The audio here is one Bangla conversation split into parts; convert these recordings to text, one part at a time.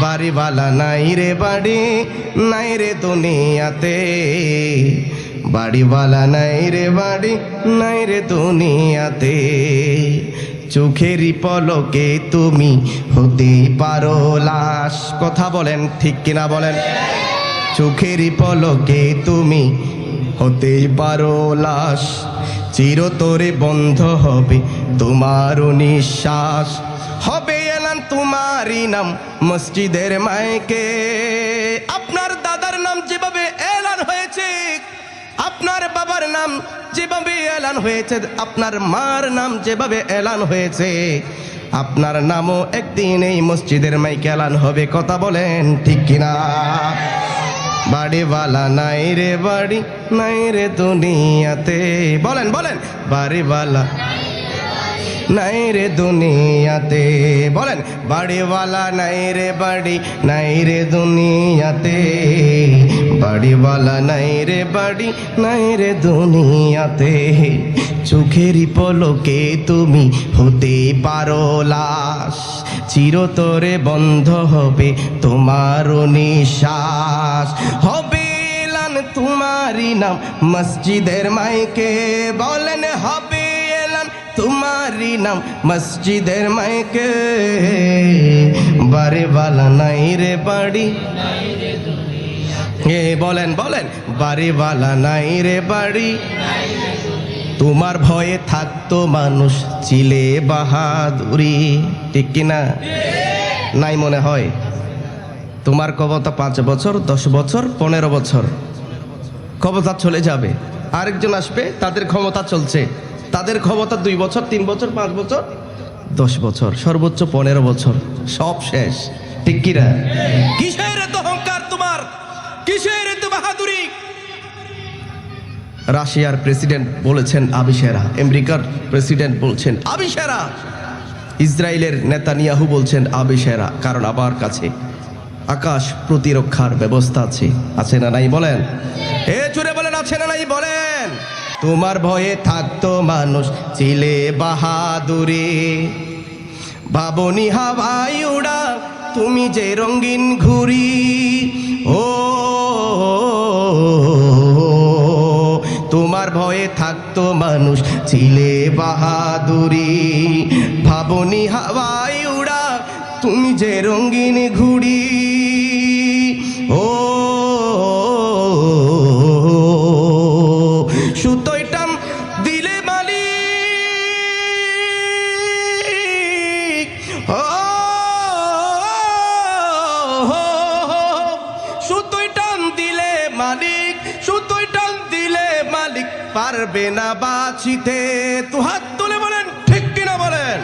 বাড়িওয়ালা নাই রে বাড়ি, নাই রে দুনিয়াতে। বাড়িওয়ালা নাই রে বাড়ি, নাই রে দুনিয়াতে। চোখেরই পলকে তুমি হতে পারো লাশ। কথা বলেন, ঠিক কিনা বলেন? চোখেরই পলকে তুমি হতেই পারো লাশ। চিরতরে বন্ধ হবে তোমারও নিঃশ্বাস। তোমারই নাম মসজিদের মাইকে। আপনার দাদার নাম যেভাবে এলান হয়েছে, আপনার বাবার নাম যেভাবে এলান হয়েছে, আপনার মার নাম যেভাবে এলান হয়েছে, আপনার নামও একদিন এই মসজিদের মাইকে এলান হবে, কথা বলেন ঠিক কিনা? বাড়িওয়ালা নাই রে বাড়ি, নাই রে দুনিয়াতে, বলেন বলেন, বাড়িওয়ালা নাই রে দুনিয়াতে। বলেন, বাড়িওয়ালা নাই রে বাড়ি, নাই রে দুনিয়াতে। বাড়িওয়ালা নাই রে বাড়ি, নাই রে দুনিয়াতে। চোখেরই পলকে তুমি হতে পারো লাশ, চিরতরে বন্ধ হবে তোমারও নিশ্বাস। হবে তোমারই নাম, মসজিদের মাইকে। বলেন, হবে তোমারই নাম মসজিদের মাইকে। বাড়িওয়ালা নাই রে বাড়ি। এ, বলেন বলেন। বাড়িওয়ালা নাই রে বাড়ি। তোমার ভয়ে থাকতো মানুষ, চিলে বাহাদুরি। ঠিক কিনা নাই মনে হয়। তোমার ক্ষমতা পাঁচ বছর, দশ বছর, পনেরো বছর। ক্ষমতা চলে যাবে। আরেকজন আসবে, তাদের ক্ষমতা চলছে। তাদের ক্ষমতা দুই বছর, তিন বছর, পাঁচ বছর, দশ বছর, সর্বোচ্চ পনেরো বছর। সব শেষ। ঠিক কিনা কিসের এত অহংকার তোমার? কিসের এত বাহাদুরি? রাশিয়ার প্রেসিডেন্ট বলেছেন আবিসেরা আমেরিকার প্রেসিডেন্ট বলছেন আবিসেরা ইসরায়েলের নেতানিয়াহু বলছেন আবিসেরা কারণ আমার কাছে আকাশ প্রতিরক্ষার ব্যবস্থা আছে। আছে না নাই বলেন? এ চুরে বলেন, আছে না নাই বলেন? তোমার ভয়ে থাকতো মানুষ চিলে বাহাদুরি। ভাবনি হাওয়াই উড়া, তুমি যে রঙিন ঘুরি ও, তোমার ভয়ে থাকতো মানুষ ছিলে বাহাদুরি। ভাবনি হাওয়াই উড়া, তুমি যে রঙিন ঘুড়ি। ও পারবে না বাঁচিতে। তু হাত তুলে বলেন, ঠিক কিনা বলেন?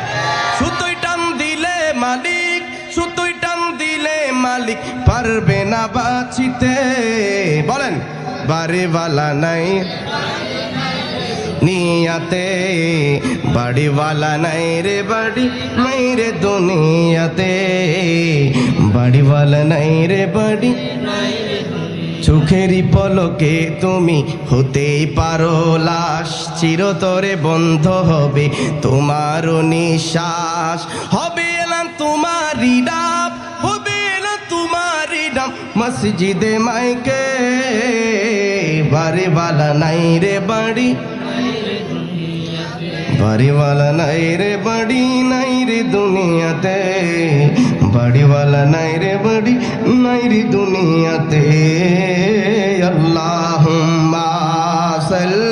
সুতোয় টান দিলে মালিক, সুতোয় টান দিলে মালিক পারবে না বাঁচিতে। বলেন, বাড়িওয়ালা নাই, নিয়াতে। বাড়িওয়ালা নাই রে বাড়ি, নাই রে দুনিয়াতে। বাড়িওয়ালা নাই রে বাড়ি চোখেরই পলকে তুমি হতেই পারো লাশ। চিরতরে বন্ধ হবে তোমারও নিঃশ্বাস। হবে এলাম তোমারই ডাব, হবে এলাম তোমারই ডাব। মসজিদে মাইকে, বাড়িওয়ালা নাই রে বাড়ি। বাড়িওয়ালা নাই রে বাড়ি, নাই রে দুনিয়াতে। বাড়িওয়ালা নাই রে বাড়ি নাই রে দুনিয়াতে। আল্লাহ সাল্লে